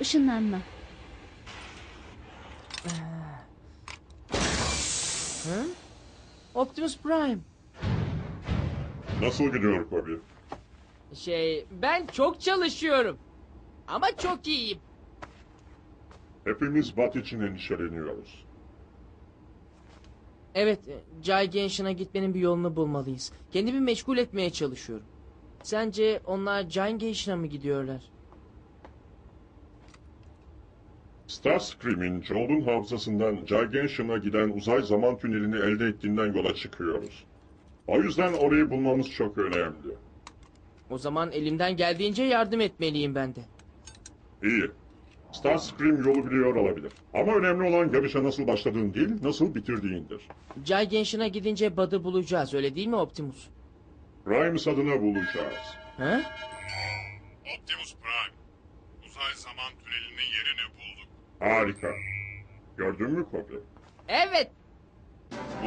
Işınlanma. Hı? Optimus Prime. Nasıl gidiyor Kobe? Şey, ben çok çalışıyorum. Ama çok iyiyim. Hepimiz Bat için endişeleniyoruz. Evet, Jai Genshin'a gitmenin bir yolunu bulmalıyız. Kendimi meşgul etmeye çalışıyorum. Sence onlar Jai Genshin'a mı gidiyorlar? Starscream'in Joel'un hafızasından Gigantium'a giden uzay zaman tünelini elde ettiğinden yola çıkıyoruz. O yüzden orayı bulmamız çok önemli. O zaman elimden geldiğince yardım etmeliyim ben de. İyi. Starscream yolu biliyor olabilir. Ama önemli olan yarışa nasıl başladığın değil, nasıl bitirdiğindir. Genshin'a gidince Bud'ı bulacağız, öyle değil mi Optimus? Grimes adına bulacağız. He? Optimus Prime, uzay zaman tünelinin yerini bulduk. Harika. Gördün mü Kobe? Evet,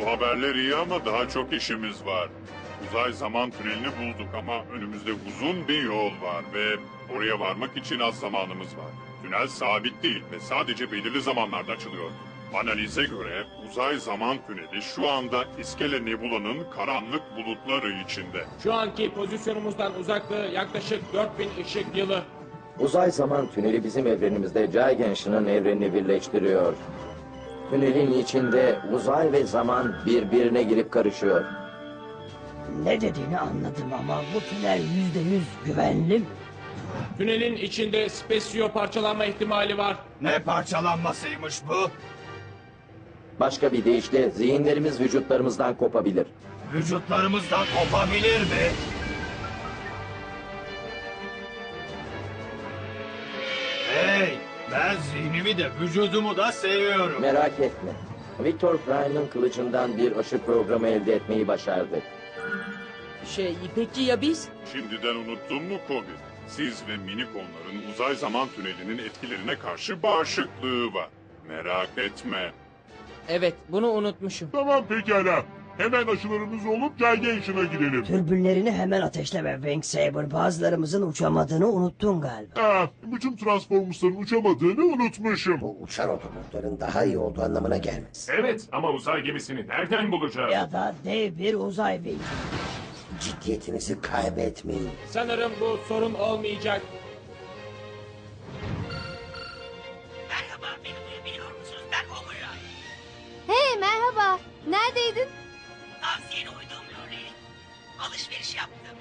Bu haberler iyi ama daha çok işimiz var. Uzay zaman tünelini bulduk ama önümüzde uzun bir yol var ve oraya varmak için az zamanımız var. Tünel sabit değil ve sadece belirli zamanlarda açılıyor. Analize göre uzay zaman tüneli şu anda İskele Nebula'nın karanlık bulutları içinde. Şu anki pozisyonumuzdan uzaklığı yaklaşık 4000 ışık yılı. Uzay zaman tüneli bizim evrenimizde Gigantium'ın evrenini birleştiriyor. Tünelin içinde uzay ve zaman birbirine girip karışıyor. Ne dediğini anladım ama bu tünel yüzde yüz güvenli mi? Tünelin içinde spesiyo parçalanma ihtimali var. Ne parçalanmasıymış bu? Başka bir deyişle zihinlerimiz vücutlarımızdan kopabilir. Vücutlarımızdan kopabilir mi? Zihnimi de vücudumu da seviyorum. Merak etme. Victor Prime'ın kılıcından bir aşı programı elde etmeyi başardık. şey, peki ya biz? Şimdiden unuttun mu Kobe? Siz ve minikonların uzay zaman tünelinin etkilerine karşı bağışıklığı var. Merak etme. Evet, bunu unutmuşum. Tamam pekala. Hemen aşılarımız olup Gigantium'a gidelim. Türbünlerini hemen ateşleme Wing Saber. Bazılarımızın uçamadığını unuttun galiba. Ah, bütün Transformers'ların uçamadığını unutmuşum. Bu uçan otobotların daha iyi olduğu anlamına gelmez. Evet ama uzay gemisini nereden bulacağız? Ya da dev bir uzay Wing. Ciddiyetinizi kaybetmeyin. Sanırım bu sorun olmayacak. Alışveriş yaptım.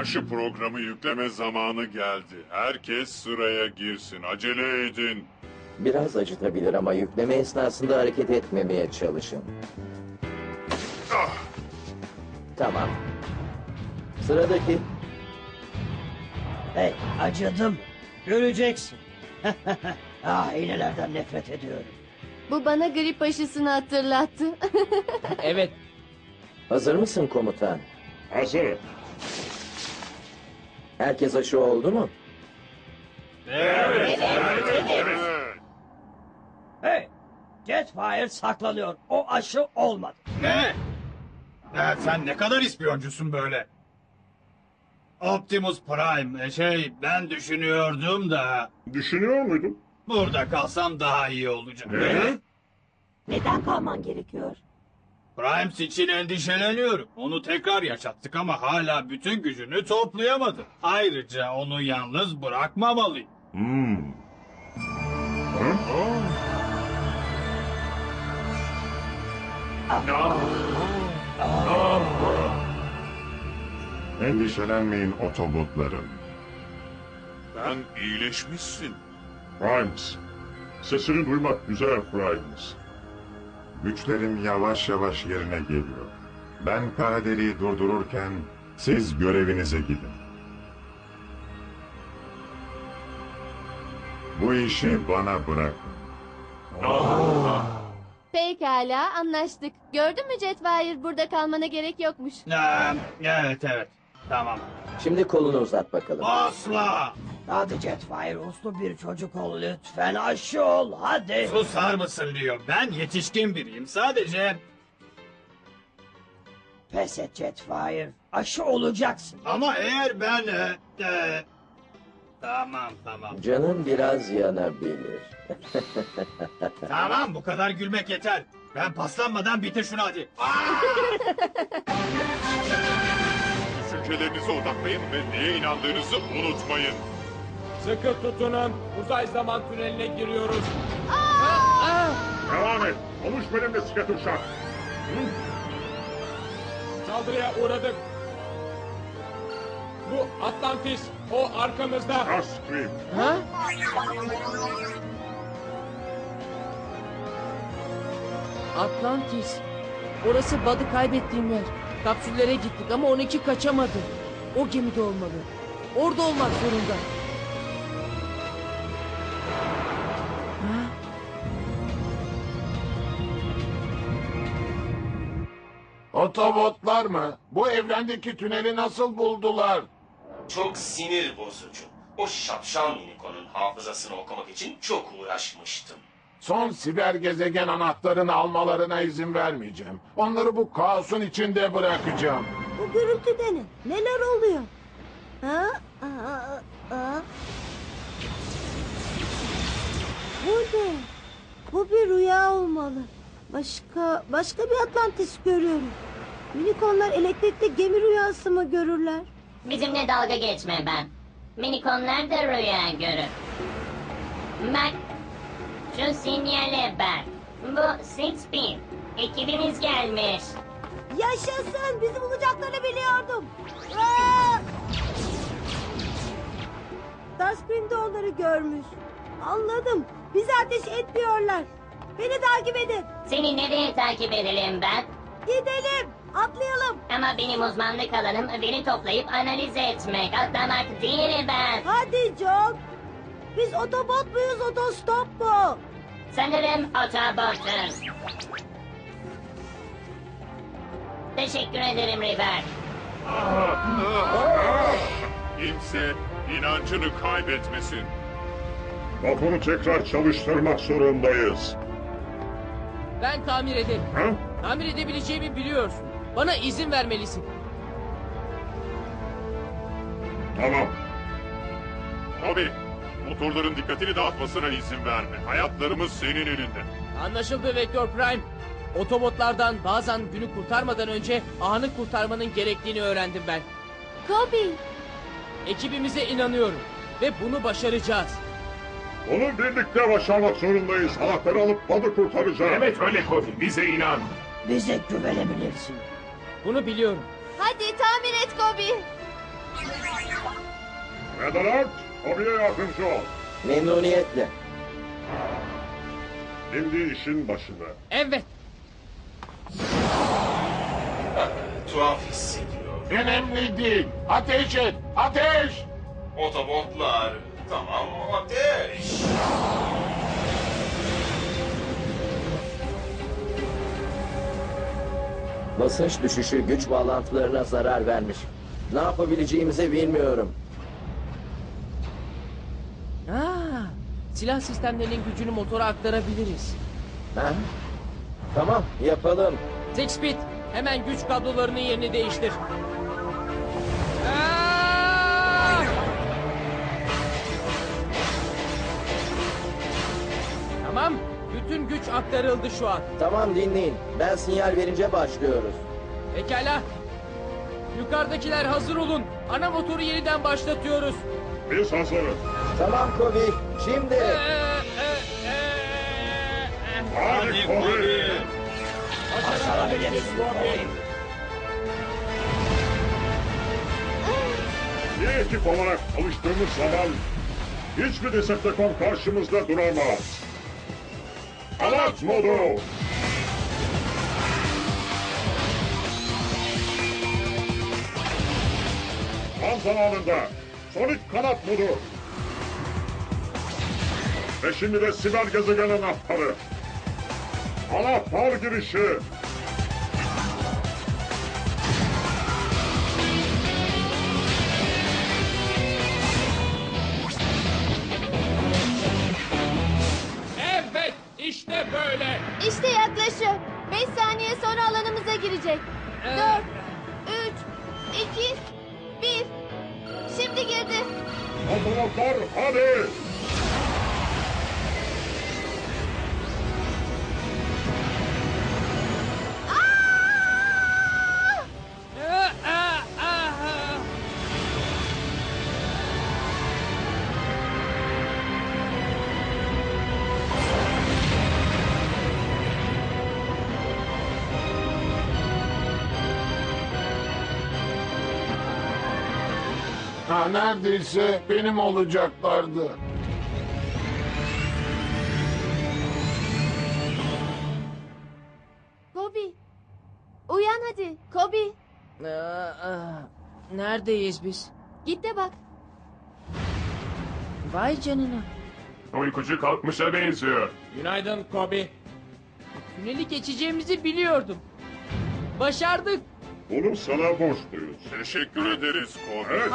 Aşı programı yükleme zamanı geldi. Herkes sıraya girsin. Acele edin. Biraz acıtabilir ama yükleme esnasında hareket etmemeye çalışın. Ah! Tamam. Sıradaki Hey acıdım. Göreceksin. ah iğnelerden nefret ediyorum. Bu bana grip aşısını hatırlattı. Evet, hazır mısın komutan? Hazır. Herkes aşı oldu mu? Evet. Hey Jetfire saklanıyor. O aşı olmadı. Ne? Ya sen ne kadar ispiyoncusun böyle? Optimus Prime, e, şey ben düşünüyordum da Düşünüyor muydun? burada kalsam daha iyi olacak. Neden kalman gerekiyor? Primes için endişeleniyorum. Onu tekrar yaşattık ama hala bütün gücünü toplayamadı. Ayrıca onu yalnız bırakmamalıyım. Hmm. Endişelenmeyin otobotlarım. Ben iyileşmişsin. Primes. Sesini duymak güzel Primes. Güçlerim yavaş yavaş yerine geliyor. Ben kara deliği durdururken siz görevinize gidin. Bu işi bana bırakın. Pekala anlaştık. Gördün mü Jetfire burada kalmana gerek yokmuş. Evet evet. Tamam. Şimdi kolunu uzat bakalım. Asla! Hadi Jetfire uslu bir çocuk ol lütfen aşı ol hadi. Susar mısın diyor. Ben yetişkin biriyim. Sadece Pes et Jetfire. Aşı olacaksın. ama eğer ben e, e, Tamam tamam. Canın biraz yanabilir. Tamam bu kadar gülmek yeter. Ben paslanmadan bitir şunu hadi. Düşüncelerinize odaklayın ve neye inandığınızı unutmayın. Sıkı tutunun. Uzay zaman tüneline giriyoruz. Devam et. Konuş benimle siket uşak. Saldırıya uğradık. Bu Atlantis. O arkamızda. Starscream. Ha? Atlantis. Orası Bud'ı kaybettiğim yer. Kapsüllere gittik ama 12 kaçamadı. O gemide olmalı. Orada olmak zorunda. Ha? Otobotlar mı? Bu evrendeki tüneli nasıl buldular? Çok sinir bozucu. O şapşal minikonun hafızasını okumak için çok uğraşmıştım. Son siber gezegen anahtarını almalarına izin vermeyeceğim. Onları bu kaosun içinde bırakacağım. Bu gürültü de ne? Neler oluyor? Ha? Aa, aa. Bu ne? Bu bir rüya olmalı. Başka başka bir Atlantis görüyorum. Unicornlar elektrikli gemi rüyası mı görürler? Bizimle dalga geçme ben. Minikonlar da rüya görür. Bak, şu sinyale bak. Bu Sixpin. Ekibimiz gelmiş. Yaşasın! Bizi bulacaklarını biliyordum. Aa! Starscream de onları görmüş. Anladım. Bizi ateş etmiyorlar. Beni takip edin. Seni nereye takip edelim ben? Gidelim. Atlayalım. Ama benim uzmanlık alanım veri toplayıp analiz etmek, atlamak değil ben. Hadi John. Biz otobot muyuz otostop mu? Sanırım otobotuz. Teşekkür ederim River. Kimse inancını kaybetmesin. Vapuru tekrar çalıştırmak zorundayız. Ben tamir ederim. Ha? Tamir edebileceğimi biliyorsun. Bana izin vermelisin. Tamam. Abi, motorların dikkatini dağıtmasına izin verme. Hayatlarımız senin elinde. Anlaşıldı Vektör Prime. Otobotlardan bazen günü kurtarmadan önce anı kurtarmanın gerektiğini öğrendim ben. Kobi, Ekibimize inanıyorum. Ve bunu başaracağız. Onu birlikte başarmak zorundayız. Anahtarı alıp balı kurtaracağız. Evet öyle Kofi bize inan. Bize güvenebilirsin. Bunu biliyorum. hadi tamir et Kobi. Red Kobi'ye yardımcı ol. Memnuniyetle. Şimdi işin başında. Evet. Tuhaf hissediyor. Önemli değil. Ateş et. Ateş! Otobotlar. Tamam ateş. Basınç düşüşü güç bağlantılarına zarar vermiş. Ne yapabileceğimizi bilmiyorum. Aa, silah sistemlerinin gücünü motora aktarabiliriz. Ha? Tamam yapalım. Tek Speed, hemen güç kablolarının yerini değiştir. Aa! Tamam, bütün güç aktarıldı şu an. Tamam dinleyin. Ben sinyal verince başlıyoruz. Pekala. Yukarıdakiler hazır olun. Ana motoru yeniden başlatıyoruz. Biz hazırız. Tamam Kobi. Şimdi. Ee, e, e, e. Hadi Kobi. Başarabiliriz Kobi. Bir ekip olarak çalıştığımız zaman hiçbir Decepticon karşımızda duramaz. Alat modu. Tam zamanında Sonic kanat modu. Ve şimdi de siber gezegen anahtarı. Anahtar girişi. Evet işte böyle. İşte yaklaşıyor. 5 saniye sonra alanımıza girecek. 4, 3, 2, 1. Şimdi girdi. Otomotlar hadi! Neredeyse benim olacaklardı. Kobi. Uyan hadi. Kobi. Aa, aa. Neredeyiz biz? Git de bak. Vay canına. Uykucu kalkmışa benziyor. Günaydın Kobi. Tüneli geçeceğimizi biliyordum. Başardık. Bunu sana borçluyuz. Teşekkür ederiz Kobi. Evet.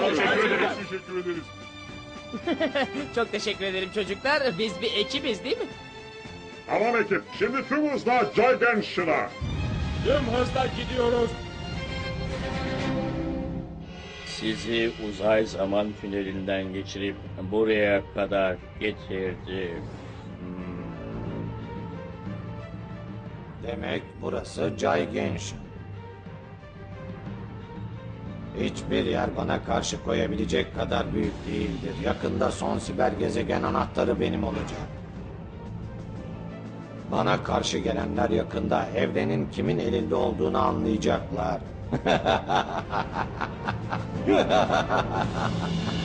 Teşekkür ederiz. Teşekkür ederiz. Çok teşekkür ederim çocuklar. Biz bir ekibiz değil mi? Tamam ekip. Şimdi tüm hızla Gigantian'a. Tüm hızla gidiyoruz. Sizi uzay zaman tünelinden geçirip buraya kadar getirdim. Demek burası Gigantian. Hiçbir yer bana karşı koyabilecek kadar büyük değildir. Yakında son siber gezegen anahtarı benim olacak. Bana karşı gelenler yakında evrenin kimin elinde olduğunu anlayacaklar.